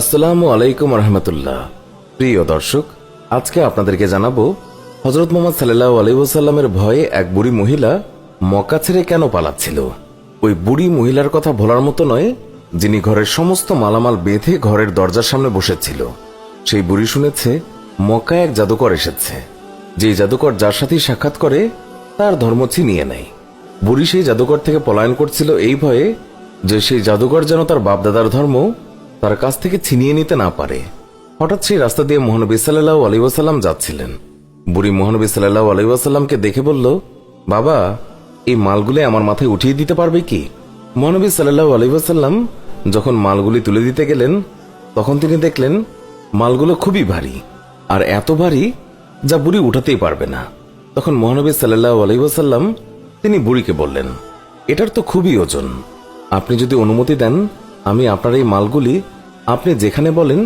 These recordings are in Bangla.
আসসালামু আলাইকুম রহমতুল্লাহ প্রিয় দর্শক, আজকে আপনাদেরকে জানাব হজরত মোহাম্মদ সাল্লাহ আলাইসাল্লামের ভয়ে এক বুড়ি মহিলা মক্কা ছেড়ে কেন পালাচ্ছিল? ওই বুড়ি মহিলার কথা ভোলার মতো নয়, যিনি ঘরের সমস্ত মালামাল বেঁধে ঘরের দরজার সামনে বসেছিল। সেই বুড়ি শুনেছে, মক্কায় এক জাদুকর এসেছে। যে জাদুকর যার সাথেই সাক্ষাৎ করে, তার ধর্ম ছিনিয়ে নেয়। বুড়ি সেই জাদুকর থেকে পলায়ন করছিল এই ভয়ে যে সেই জাদুকর যেন তার বাপদাদার ধর্ম তার কাছ থেকে ছিনিয়ে নিতে না পারে। হঠাৎ সেই রাস্তা দিয়ে মহানবী সাল্লাহ আলিবাসাল্লাম যাচ্ছিলেন। বুড়ি মহানবী সাল্লাহ আলিবাসাল্লামকে দেখে বলল, বাবা, এই মালগুলি আমার মাথায় উঠিয়ে দিতে পারবে কি? মহানবী সাল্লাহ আলিবাসাল্লাম যখন মালগুলি তুলে দিতে গেলেন, তখন তিনি দেখলেন, মালগুলো খুবই ভারী, আর এত ভারী যা বুড়ি উঠাতেই পারবে না। তখন মহানবী সাল্লাহ আলহিবাসাল্লাম তিনি বুড়িকে বললেন, এটার তো খুবই ওজন। আপনি যদি অনুমতি দেন আমি আপনার এই মালগুলি আপনি যেখানে বলেন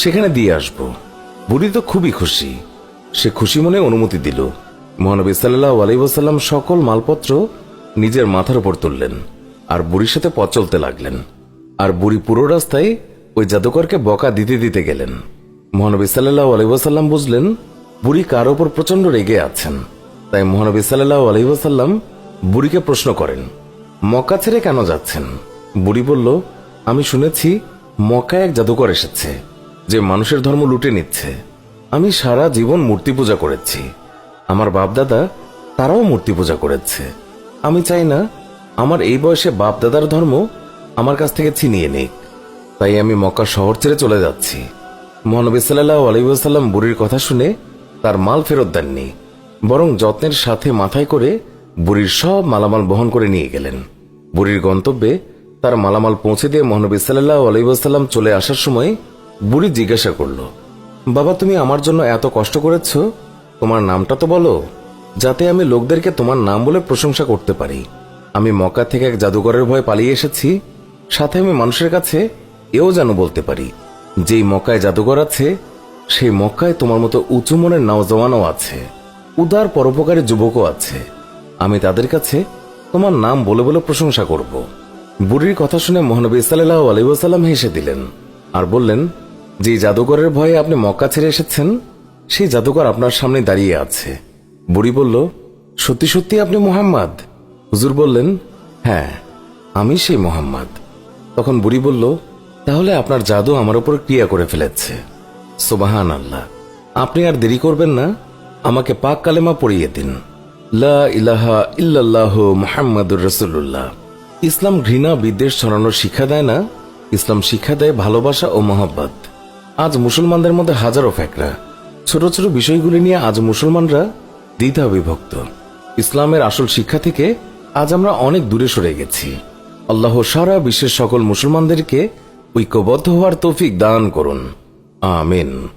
সেখানে দিয়ে আসব। বুড়ি তো খুবই খুশি। সে খুশি মনে অনুমতি দিল। মহানবী সাল্লাহ আলহিবাসাল্লাম সকল মালপত্র নিজের মাথার উপর তুললেন আর বুড়ির সাথে পথ চলতে লাগলেন। আর বুড়ি পুরো রাস্তায় ওই জাদুকরকে বকা দিতে দিতে গেলেন। মহানবী সাল্লাহ আলহিবাসাল্লাম বুঝলেন, বুড়ি কার ওপর প্রচণ্ড রেগে আছেন। তাই মহানবী সাল্লাহ আলহিবাসাল্লাম বুড়িকে প্রশ্ন করেন, মক্কা ছেড়ে কেন যাচ্ছেন? বুড়ি বলল আমি শুনেছি মকা এক জাদুকর এসেছে, যে মানুষের ধর্ম লুটে নিচ্ছে। আমি সারা জীবন মূর্তি পূজা করেছি। আমার বাপদাদা তারাও মূর্তি পূজা করেছে। আমি চাই না আমার এই বয়সে বাপদাদার ধর্ম আমার কাছ থেকে ছিনিয়ে নিক। তাই আমি মক্কা শহর ছেড়ে চলে যাচ্ছি। মহানবী সাল্লাহ আলহিবাসাল্লাম বুড়ির কথা শুনে তার মাল ফেরত দেননি, বরং যত্নের সাথে মাথায় করে বুড়ির সব মালামাল বহন করে নিয়ে গেলেন। বুড়ির গন্তব্যে তার মালামাল পৌঁছে দিয়ে মহানবী সাল্লাহ আলহিবাসাল্লাম চলে আসার সময় বুড়ি জিজ্ঞাসা করল, বাবা, তুমি আমার জন্য এত কষ্ট করেছ? তোমার নামটা তো বলো, যাতে আমি লোকদেরকে তোমার নাম বলে প্রশংসা করতে পারি। আমি মক্কা থেকে এক জাদুঘরের ভয়ে পালিয়ে এসেছি, সাথে আমি মানুষের কাছে এও যেন বলতে পারি, যেই মক্কায় জাদুঘর আছে, সেই মক্কায় তোমার মতো উঁচু মনের নওজওয়ানও আছে, উদার পরোপকারী যুবকও আছে। আমি তাদের কাছে তোমার নাম বলে বলে প্রশংসা করব। বুড়ির কথা শুনে মহানবী সাল্লাহ আলিবাসাল্লাম হেসে দিলেন আর বললেন, যে জাদুঘরের ভয়ে আপনি মক্কা ছেড়ে এসেছেন, সেই জাদুঘর আপনার সামনে দাঁড়িয়ে আছে। বুড়ি বলল, সত্যি সত্যি আপনি মোহাম্মদ? হুজুর বললেন হ্যাঁ আমি সেই মোহাম্মদ। তখন বুড়ি বলল, তাহলে আপনার জাদু আমার উপর ক্রিয়া করে ফেলেছে। সোবাহান আল্লাহ আপনি আর দেরি করবেন না, আমাকে পাক কালেমা পড়িয়ে দিন। লা ইলাহা ইল্লাল্লাহ মুহাম্মাদুর রসুল্লাহ ইসলাম ঘৃণা বিদ্বেষ ছড়ানোর শিক্ষা দেয় না, ইসলাম শিক্ষা দেয় ভালোবাসা ও মহব্বত। আজ মুসলমানদের মধ্যে হাজারো ফ্যাকরা। ছোট ছোট বিষয়গুলি নিয়ে আজ মুসলমানরা দ্বিধা বিভক্ত। ইসলামের আসল শিক্ষা থেকে আজ আমরা অনেক দূরে সরে গেছি। আল্লাহ সারা বিশ্বের সকল মুসলমানদেরকে ঐক্যবদ্ধ হওয়ার তৌফিক দান করুন। আমিন।